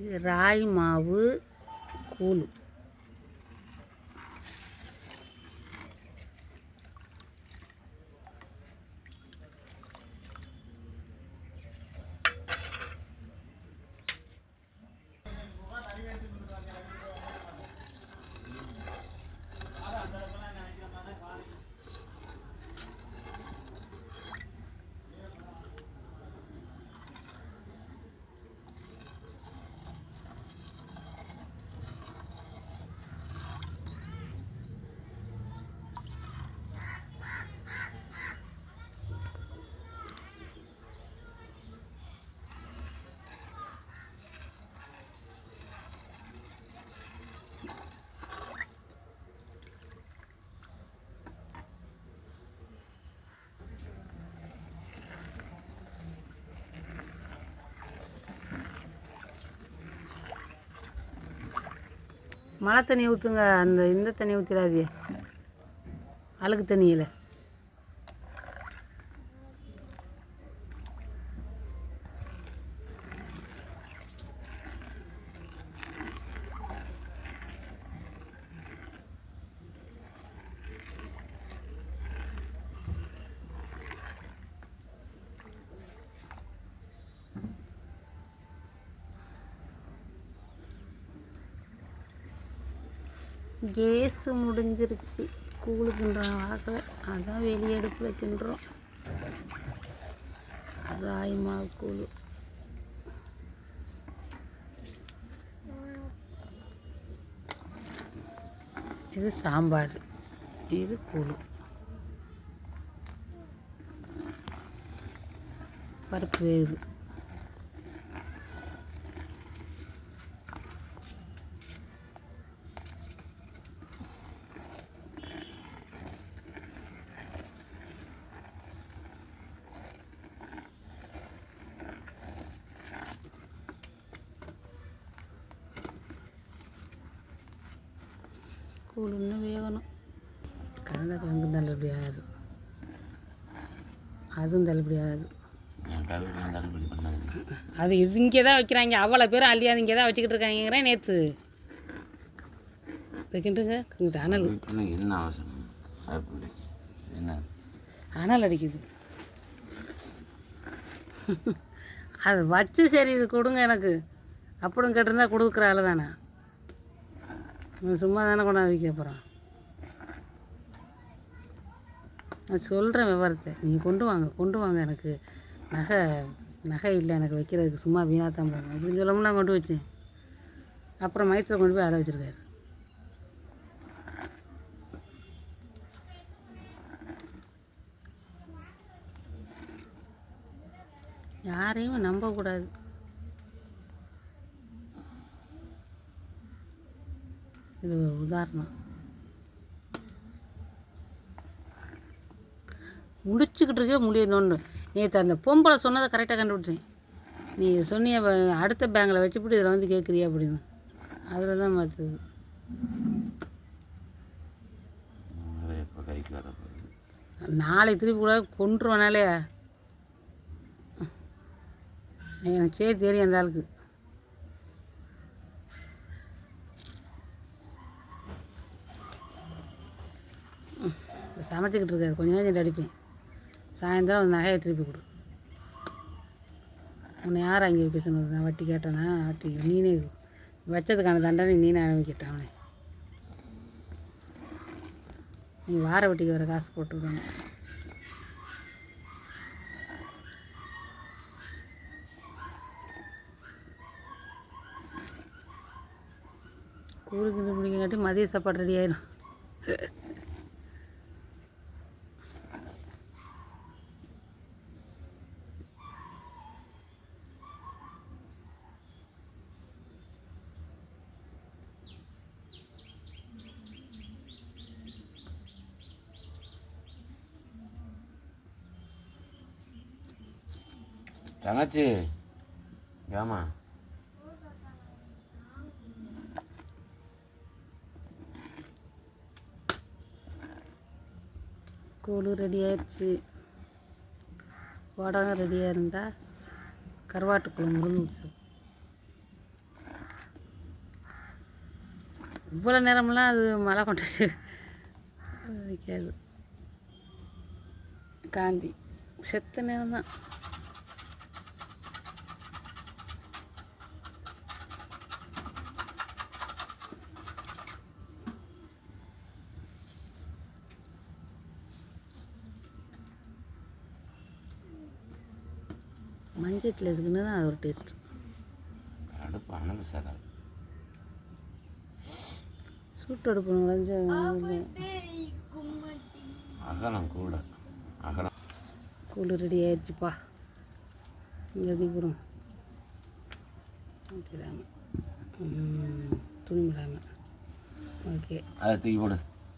இது ராய் மாவு கூழ். மழை தண்ணி ஊற்றுங்க அந்த இந்த தண்ணி ஊற்றிடாதீ அழுக்கு தண்ணியில். கேஸு முடிஞ்சிருச்சு. கூழு கிண்டுறோம் வாக்கில் அதான் வெளியே அடுப்பில் கிண்டுறோம் ராய் மாவு கூழு. இது சாம்பார். இது கூழு. பருப்பு வேகுது. கூழ் இன்னும் வேகணும் கலந்த பங்கு தள்ளுபடி ஆகாது அதுவும் தள்ளுபடி ஆகாது அது இது இங்கே தான் வைக்கிறாங்க அவ்வளோ பேரும் அள்ளியாது இங்கே தான் வச்சுக்கிட்டு இருக்காங்கிறேன் நேற்று வைக்கிட்டுங்க இங்கிட்ட அனல் என்ன அவசரம் என்ன அனல் அடிக்குது அது வச்சு சரி இது கொடுங்க எனக்கு அப்படின்னு கேட்டிருந்தா கொடுக்குற ஆள் தானே நான் சும்மா தானே கொண்டாந்து வைக்க போகிறோம் நான் சொல்கிறேன் விவரத்தை. நீங்கள் கொண்டு வாங்க கொண்டு வாங்க எனக்கு. நகை நகை இல்லை எனக்கு வைக்கிறதுக்கு சும்மா வீணாக தான் போகும் அப்படின்னு சொல்லமுன்னா கொண்டு வச்சேன். அப்புறம் மயத்தில் கொண்டு போய் அதை வச்சுருக்காரு. யாரையும் நம்பக்கூடாது. இது ஒரு உதாரணம். முடிச்சுக்கிட்டு இருக்கே முடியணும்னு. நேற்று அந்த பொம்பளை சொன்னதை கரெக்டாக கண்டுபிடிச்சேன். நீ சொன்னிய அடுத்த பேங்கில் வச்சுப்புட்டு இதில் வந்து கேட்குறியா அப்படின்னு. அதில் தான் மாற்றுது போகுது? நாளை திருப்பி கூட கொண்டுருவனாலே எனக்கு சரி தெரியும் அந்த ஆளுக்கு. சமைச்சிக்கிட்டு இருக்காரு. கொஞ்ச நேரம் அடிப்பேன். சாயந்தரம் அந்த நகையை திருப்பி கொடு. உன்னை யார் அங்கே வைக்க சொன்னது? நான் வட்டி கேட்டேனா? வட்டி நீனே வச்சதுக்கான தண்டனை நீனே அனுபவிக்கிட்ட அவனை. நீ வார வட்டிக்கு வர காசு போட்டு விடணும் கூழுக்கு முடிக்கங்காட்டி மதிய சாப்பாடு ரெடி ஆயிடும் தங்கச்சி ஏமா கூழ் ரெடி ஆயிடுச்சு வடகம் ரெடியாக இருந்தால் கருவாட்டு குழம்பு முடிஞ்சிச்சு இவ்வளோ நேரமெல்லாம் அது மழை கொண்டாச்சு வைக்காது. காந்தி செத்த நேரம் தான் மஞ்சட்டில் இருக்குன்னு தான் அது ஒரு டேஸ்ட் அடுப்பு அனல் சாராது சூட்டு அடுப்பு நுழைஞ்சு அகலம் கூட. அகலம். கூழ் ரெடி ஆயிடுச்சுப்பா. இங்கே போடும்? ஊற்றிடாம துணி விடாமல் ஓகே. அதை தூக்கி போடு.